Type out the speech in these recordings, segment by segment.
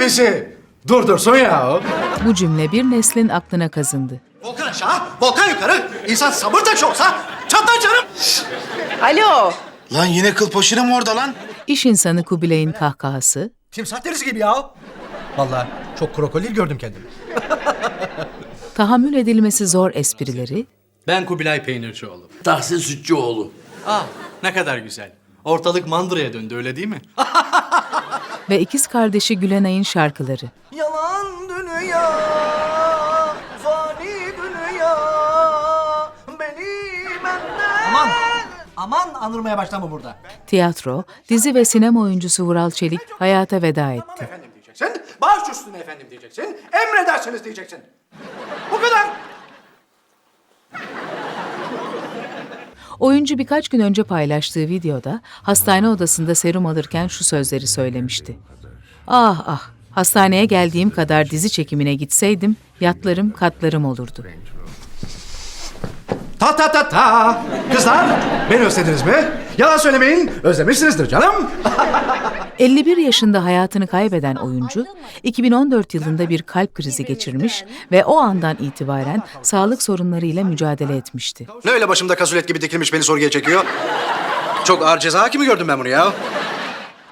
bizi durdursun ya. Bu cümle bir neslin aklına kazındı. Volkan aşağı, volkan yukarı. İnsan sabır taşı olsa çatlar canım. Alo. Lan yine kıl poşiri mi orada lan? İş insanı Kubilay'ın kahkahası, Timsah derisi gibi ya. Vallahi çok krokodil gördüm kendimi. tahammül edilmesi zor esprileri, Ben Kubilay Peynircioğlu. Tahsin Sütçüoğlu. Ah ne kadar güzel. Ortalık mandıraya döndü öyle değil mi? ve ikiz kardeşi Gülenay'ın şarkıları. Yalan dünya, fani dünya, beni benden... Aman, aman anırmaya başlama burada. Tiyatro, dizi ve sinema oyuncusu Vural Çelik hayata veda etti. Efendim diyeceksin, baş üstüne efendim diyeceksin, emredersiniz diyeceksin. Bu kadar. Oyuncu birkaç gün önce paylaştığı videoda hastane odasında serum alırken şu sözleri söylemişti. Ah ah, hastaneye geldiğim kadar dizi çekimine gitseydim yatlarım katlarım olurdu. Ta ta ta ta. Kızlar, beni özlediniz mi? Yalan söylemeyin, özlemişsinizdir canım. 51 yaşında hayatını kaybeden oyuncu, 2014 yılında bir kalp krizi geçirmiş ve o andan itibaren sağlık sorunlarıyla mücadele etmişti. Ne öyle başımda kazulet gibi dikilmiş beni sorguya çekiyor? Çok ağır ceza hakimi gördüm ben bunu ya.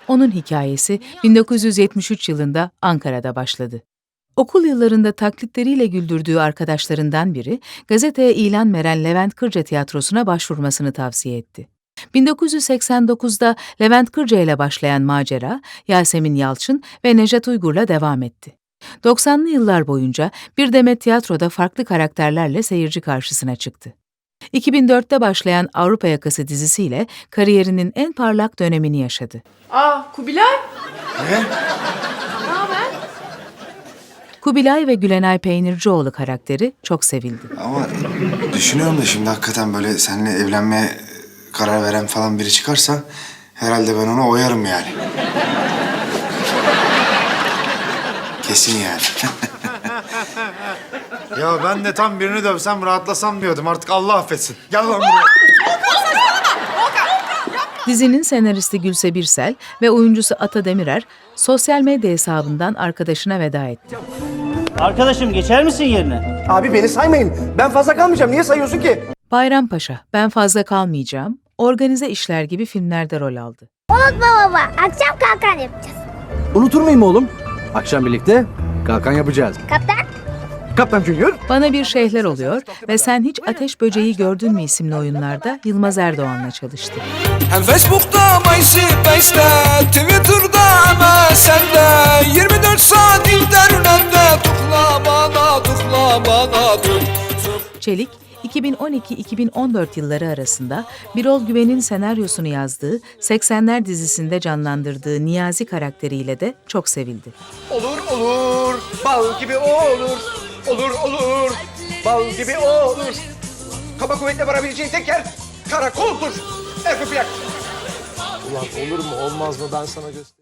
Onun hikayesi 1973 yılında Ankara'da başladı. Okul yıllarında taklitleriyle güldürdüğü arkadaşlarından biri gazeteye ilan veren Levent Kırca Tiyatrosu'na başvurmasını tavsiye etti. 1989'da Levent Kırca ile başlayan macera Yasemin Yalçın ve Nejat Uygur'la devam etti. 90'lı yıllar boyunca bir demet tiyatroda farklı karakterlerle seyirci karşısına çıktı. 2004'te başlayan Avrupa Yakası dizisiyle kariyerinin en parlak dönemini yaşadı. Aa Kubilay. Kubilay ve Gülenay Peynircioğlu karakteri çok sevildi. Ama düşünüyorum da şimdi hakikaten böyle seninle evlenmeye karar veren falan biri çıkarsa... ...herhalde ben onu oyarım yani. Kesin yani. Ya ben de tam birini dövsem rahatlasam diyordum. Artık Allah affetsin. Gel lan buraya. Dizinin senaristi Gülse Birsel ve oyuncusu Ata Demirer sosyal medya hesabından arkadaşına veda etti. Arkadaşım geçer misin yerine? Abi beni saymayın. Ben fazla kalmayacağım. Niye sayıyorsun ki? Bayrampaşa, Ben Fazla Kalmayacağım, organize işler gibi filmlerde rol aldı. Unutma baba, akşam kalkan yapacağız. Unutur muyum oğlum? Akşam birlikte kalkan yapacağız. Kaptan, Kaptan Junior. Bana Bir Şeyler Oluyor ve Sen Hiç Ateş Böceği Gördün mü isimli oyunlarda Yılmaz Erdoğan'la çalıştı. Hem Facebook'ta, MySpace'te, Twitter'da, MSN'de 24 saat internette tıkla bana, tıkla bana, tık tık Çelik, 2012-2014 yılları arasında Birol Güven'in senaryosunu yazdığı 80'ler dizisinde canlandırdığı Niyazi karakteriyle de çok sevildi. Olur olur, bal gibi olur. Olur olur, bal gibi olur. Kaba kuvvetle varabileceğin tek yer karakoldur. Erkek. Ulan olur mu olmaz mı ben sana göster.